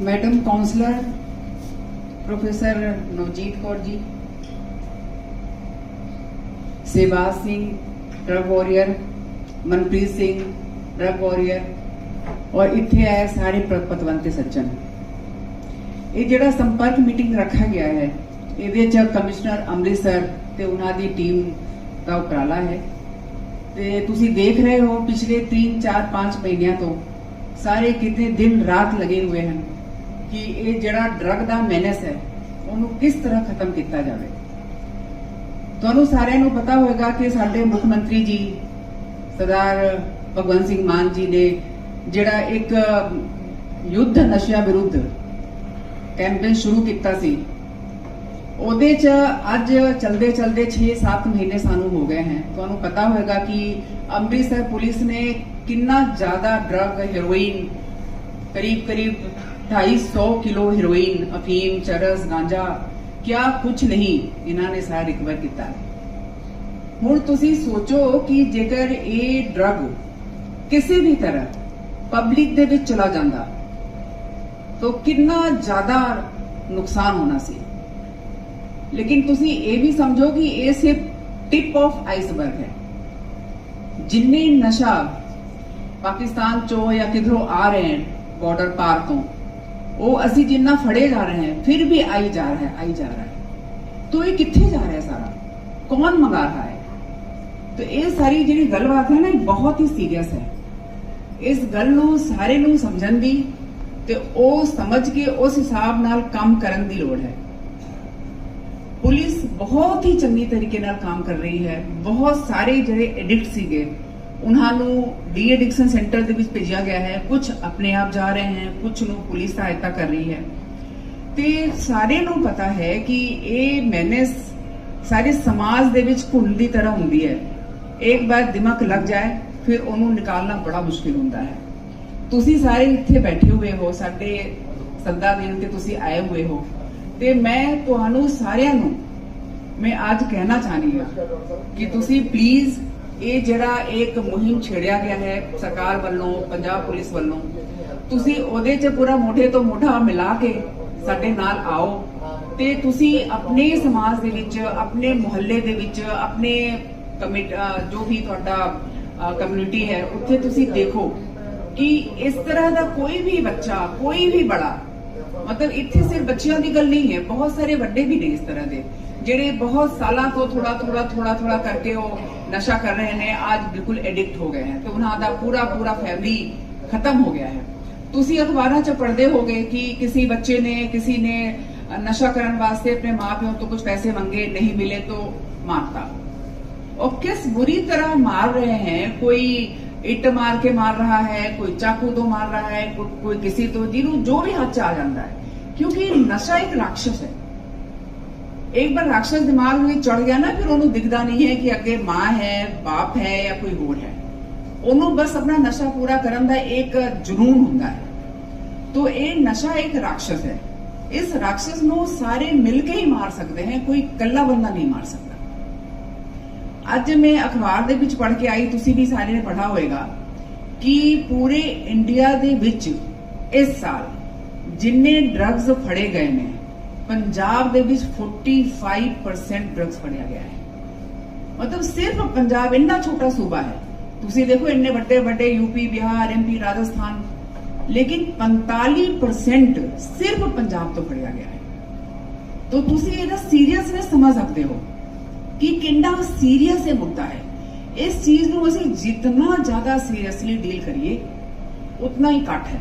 madam counsellor professor Navjeet Kaur ji Sewaj Singh drug warrior Manpreet Singh drug warrior ਔਰ ਇੱਥੇ ਆਏ ਸਾਰੇ ਪ- ਪਤਵੰਤੇ ਸੱਜਣ ਇਹ ਜਿਹੜਾ ਸੰਪਰਕ ਮੀਟਿੰਗ ਰੱਖਿਆ ਗਿਆ ਹੈ ਇਹਦੇ ਚ ਕਮਿਸ਼ਨਰ ਅੰਮ੍ਰਿਤਸਰ ਤੇ ਉਹਨਾਂ ਦੀ ਟੀਮ ਦਾ ਉਪਰਾਲਾ ਹੈ ਤੇ ਤੁਸੀਂ ਦੇਖ ਰਹੇ ਹੋ ਪਿਛਲੇ 3 4 5 ਮਹੀਨਿਆਂ ਤੋਂ ਸਾਰੇ ਕਿਤੇ ਦਿਨ ਰਾਤ ਲੱਗੇ ਹੋਏ ਹਨ ਕਿ ਇਹ ਜਿਹੜਾ ਡਰਗ ਦਾ ਮੈਨੇਸ ਹੈ ਉਹਨੂੰ ਕਿਸ ਤਰ੍ਹਾਂ ਖਤਮ ਕੀਤਾ ਜਾਵੇ ਤੁਹਾਨੂੰ ਸਾਰਿਆਂ ਨੂੰ ਪਤਾ ਹੋਵੇਗਾ ਕਿ ਸਾਡੇ ਮੁੱਖ ਮੰਤਰੀ ਜੀ ਸਰਦਾਰ ਭਗਵੰਤ ਸਿੰਘ ਮਾਨ ਜੀ ਨੇ ਜਿਹੜਾ ਇੱਕ ਯੁੱਧ ਨਸ਼ਿਆਂ ਵਿਰੁੱਧ ਕੈਂਪੇਨ ਸ਼ੁਰੂ ਕੀਤਾ ਸੀ ਉਹਦੇ ਚ ਅੱਜ ਚਲਦੇ ਚਲਦੇ 6-7 ਮਹੀਨੇ ਸਾਨੂੰ ਹੋ ਗਏ ਹਨ ਤੁਹਾਨੂੰ ਪਤਾ ਹੋਵੇਗਾ ਕਿ ਅੰਮ੍ਰਿਤਸਰ ਪੁਲਿਸ ਨੇ ਕਿੰਨਾ ਜ਼ਿਆਦਾ ਡਰਗ ਹੈਰੋਇਨ ਕਰੀਬ ਕਰੀਬ 250 ਕਿਲੋ ਹੈਰੋਇਨ ਅਫੀਮ ਚਰਸ ਗਾਂਜਾ ਕਿਆ ਕੁਝ ਨਹੀਂ ਇਹਨਾਂ ਨੇ ਸਾਰਾ ਰਿਕਵਰ ਕੀਤਾ ਹੁਣ ਤੁਸੀਂ ਸੋਚੋ ਕਿ ਜੇਕਰ ਇਹ ਡਰਗ ਕਿਸੇ ਵੀ ਤਰ੍ਹਾਂ ਪਬਲਿਕ ਦੇ ਵਿੱਚ ਚਲਾ ਜਾਂਦਾ ਤਾਂ ਕਿੰਨਾ ਜ਼ਿਆਦਾ ਨੁਕਸਾਨ ਹੋਣਾ ਸੀ ਲੇਕਿਨ ਤੁਸੀਂ ਇਹ ਵੀ ਸਮਝੋ ਕਿ ਇਹ ਸਿਰਫ ਟਿਪ ਆਫ ਆਈਸਬਰਗ ਹੈ ਜਿੰਨੇ ਨਸ਼ਾ ਪਾਕਿਸਤਾਨ ਚੋਂ ਜਾਂ ਕਿਧਰੋਂ ਆ ਰਹੇ ਹਨ ਬਾਰਡਰ ਪਾਰ ਤੋਂ ਉਹ ਅਸੀਂ ਜਿੰਨਾ ਫੜੇ ਜਾ ਰਹੇ ਹਾਂ, ਫਿਰ ਵੀ ਆਈ ਜਾ ਰਿਹਾ ਹੈ ਆਈ ਜਾ ਰਿਹਾ ਹੈ। तो ਇਹ ਕਿੱਥੇ ਜਾ ਰਿਹਾ ਹੈ ਸਾਰਾ? ਕੌਣ ਮੰਗਾ ਰਿਹਾ ਹੈ? तो ਇਹ ਸਾਰੀ ਜਿਹੜੀ ਗੱਲਬਾਤ ਹੈ ਨਾ, ਇਹ ਬਹੁਤ ਹੀ ਸੀਰੀਅਸ ਹੈ। ਇਸ ਗੱਲ ਨੂੰ ਸਾਰੇ ਨੂੰ ਸਮਝਣ ਦੀ ਤੇ ਉਹ ਸਮਝ ਕੇ ਉਸ ਹਿਸਾਬ ਨਾਲ ਕੰਮ ਕਰਨ ਦੀ ਲੋੜ ਹੈ। ਪੁਲਿਸ ਬਹੁਤ ਹੀ ਚੰਗੀ ਤਰੀਕੇ ਨਾਲ ਕੰਮ ਕਰ ਰਹੀ ਹੈ। ਬਹੁਤ ਸਾਰੇ ਜਿਹੜੇ ਐਡਿਕਟ ਸੀਗੇ ਉਹਨਾਂ ਨੂੰ ਡੀ ਐਡਿਕਸ਼ਨ ਸੈਂਟਰ ਦੇ ਵਿੱਚ ਭੇਜਿਆ ਗਿਆ ਹੈ। ਕੁਝ ਆਪਣੇ ਆਪ ਜਾ ਰਹੇ ਹਨ ਕੁਝ ਨੂੰ ਪੁਲਿਸ ਸਹਾਇਤਾ ਕਰ ਰਹੀ ਹੈ। ਤੇ ਸਾਰੇ ਨੂੰ ਪਤਾ ਹੈ ਕਿ ਇਹ ਮੈਨੇਸ ਸਾਰੇ ਸਮਾਜ ਦੇ ਵਿੱਚ ਘੁਲ ਦੀ ਤਰ੍ਹਾਂ ਹੁੰਦੀ ਹੈ। ਇੱਕ ਵਾਰ ਦਿਮਾਗ ਲੱਗ ਜਾਏ, ਫਿਰ ਉਹਨੂੰ ਨਿਕਾਲਣਾ ਬੜਾ ਮੁਸ਼ਕਿਲ ਹੁੰਦਾ ਹੈ। ਤੁਸੀਂ ਸਾਰੇ ਇੱਥੇ ਬੈਠੇ ਹੋਏ ਹੋ, ਸਾਡੇ ਸੱਦਾ ਦੇਣ ਤੇ ਤੁਸੀਂ ਆਏ ਹੋਏ ਹੋ। ਤੇ ਮੈਂ ਤੁਹਾਨੂੰ ਸਾਰਿਆਂ ਨੂੰ, ਮੈਂ ਅੱਜ ਕਹਿਣਾ ਚਾਹਨੀ ਹਾਂ ਕਿ ਤੁਸੀਂ ਪਲੀਜ਼ ਇਹ ਜਿਹੜਾ ਇੱਕ ਮੁਹਿੰਮ ਛੇੜਿਆ ਗਿਆ ਹੈ ਸਰਕਾਰ ਵੱਲੋਂ, ਪੰਜਾਬ ਪੁਲਿਸ ਵੱਲੋਂ, ਤੁਸੀਂ ਉਹਦੇ 'ਚ ਪੂਰਾ ਮੋਢੇ ਤੋਂ ਮੋਢਾ ਮਿਲਾ ਕੇ ਸਾਡੇ ਨਾਲ ਆਓ ਤੇ ਤੁਸੀਂ ਆਪਣੇ ਸਮਾਜ ਦੇ ਵਿੱਚ, ਆਪਣੇ ਮੁਹੱਲੇ ਦੇ ਵਿੱਚ, ਆਪਣੇ ਕਮਿਟ ਜੋ ਵੀ ਤੁਹਾਡਾ ਕਮਿਊਨਿਟੀ ਹੈ, ਉੱਥੇ ਤੁਸੀਂ ਦੇਖੋ ਕਿ ਇਸ ਤਰ੍ਹਾਂ ਦਾ ਕੋਈ ਵੀ ਬੱਚਾ, ਕੋਈ ਵੀ ਬੜਾ, ਮਤਲਬ ਇੱਥੇ ਸਿਰਫ ਬੱਚਿਆਂ ਦੀ ਗੱਲ ਨਹੀਂ ਹੈ, ਬਹੁਤ ਸਾਰੇ ਵੱਡੇ ਵੀ ਨੇ ਇਸ ਤਰ੍ਹਾਂ ਦੇ। ਜਿਹੜੇ ਬਹੁਤ ਸਾਲਾਂ ਤੋਂ ਥੋੜਾ ਥੋੜਾ ਥੋੜਾ ਥੋੜਾ ਕਰਕੇ ਉਹ ਨਸ਼ਾ ਕਰ ਰਹੇ ਨੇ ਅੱਜ ਬਿਲਕੁਲ ਐਡਿਕਟ ਹੋ ਗਏ ਹਨ ਤੇ ਉਹਨਾਂ ਦਾ ਪੂਰਾ ਪੂਰਾ ਫੈਮਿਲੀ ਖਤਮ ਹੋ ਗਿਆ ਹੈ ਤੁਸੀਂ ਅਖਬਾਰਾਂ 'ਚ ਪੜ੍ਹਦੇ ਹੋਗੇ ਕਿ ਕਿਸੇ ਬੱਚੇ ਨੇ ਕਿਸੇ ਨੇ ਨਸ਼ਾ ਕਰਨ ਵਾਸਤੇ ਆਪਣੇ ਮਾਪਿਆਂ ਤੋਂ ਕੁਝ ਪੈਸੇ ਮੰਗੇ नहीं मिले तो मारता और किस बुरी तरह मार रहे हैं कोई ਇੱਟ ਮਾਰ ਕੇ ਮਾਰ ਰਹਾ ਹੈ ਕੋਈ ਚਾਕੂ ਤੋਂ ਮਾਰ ਰਹਾ ਹੈ ਕੋਈ ਕੋਈ ਕਿਸੇ ਤੋਂ ਜਿਹਨੂੰ ਜੋ ਵੀ ਹੱਥ 'ਚ ਆ ਜਾਂਦਾ ਹੈ ਕਿਉਂਕਿ ਨਸ਼ਾ ਇੱਕ ਰਾਖਸ਼ ਹੈ ਇੱਕ ਵਾਰ ਰਾਖਸ਼ ਦਿਮਾਗ ਵਿੱਚ ਚੜ ਗਿਆ ਨਾ, ਫਿਰ ਉਹਨੂੰ ਦਿਖਦਾ ਨਹੀਂ ਹੈ ਕਿ ਅੱਗੇ ਮਾਂ ਹੈ, ਬਾਪ ਹੈ ਜਾਂ ਕੋਈ ਹੋਰ ਹੈ। ਉਹਨੂੰ ਬਸ ਆਪਣਾ ਨਸ਼ਾ ਪੂਰਾ ਕਰਨ ਦਾ ਇੱਕ ਜਨੂਨ ਹੁੰਦਾ ਹੈ। तो ਇਹ ਨਸ਼ਾ ਇੱਕ ਰਾਖਸ਼ ਹੈ। ਇਸ ਰਾਖਸ਼ ਨੂੰ ਸਾਰੇ ਮਿਲ ਕੇ ਹੀ ਮਾਰ ਸਕਦੇ हैं ਕੋਈ ਇਕੱਲਾ ਬੰਦਾ ਨਹੀਂ ਮਾਰ ਸਕਦਾ। ਅੱਜ ਮੈਂ ਅਖਬਾਰ ਦੇ ਵਿੱਚ ਪੜ੍ਹ ਕੇ ਆਈ, ਤੁਸੀਂ ਵੀ ਸਾਰੇ ਨੇ ਪੜ੍ਹਾ ਹੋਵੇਗਾ ਕਿ ਪੂਰੇ ਇੰਡੀਆ ਦੇ ਵਿੱਚ ਇਸ ਸਾਲ ਜਿੰਨੇ ਡਰੱਗਸ ਫੜੇ ਗਏ ਨੇ ਪੰਜਾਬ ਦੇ ਵਿੱਚ 45% ਡਰੱਗਸ ਫੜਿਆ ਗਿਆ ਹੈ ਮਤਲਬ ਸਿਰਫ ਪੰਜਾਬ ਇੰਨਾ ਛੋਟਾ ਸੂਬਾ ਹੈ ਤੁਸੀਂ ਦੇਖੋ ਇੰਨੇ ਵੱਡੇ ਵੱਡੇ ਯੂਪੀ ਬਿਹਾਰ ਐਮਪੀ ਰਾਜਸਥਾਨ ਲੇਕਿਨ 45% ਸਿਰਫ ਪੰਜਾਬ ਤੋਂ ਫੜਿਆ ਗਿਆ ਹੈ तो ਤੁਸੀਂ ਇਹਦਾ ਸੀਰੀਅਸਨੈਸ ਸਮਝ ਸਕਦੇ ਹੋ ਕਿ ਕਿੰਨਾ ਸੀਰੀਅਸ ਇਹ ਮੁੱਦਾ ਹੈ ਇਸ ਚੀਜ਼ ਨੂੰ ਅਸੀਂ ਜਿੰਨਾ ਜ਼ਿਆਦਾ ਸੀਰੀਅਸਲੀ ਡੀਲ ਕਰੀਏ ਉਤਨਾ ਹੀ ਘੱਟ ਹੈ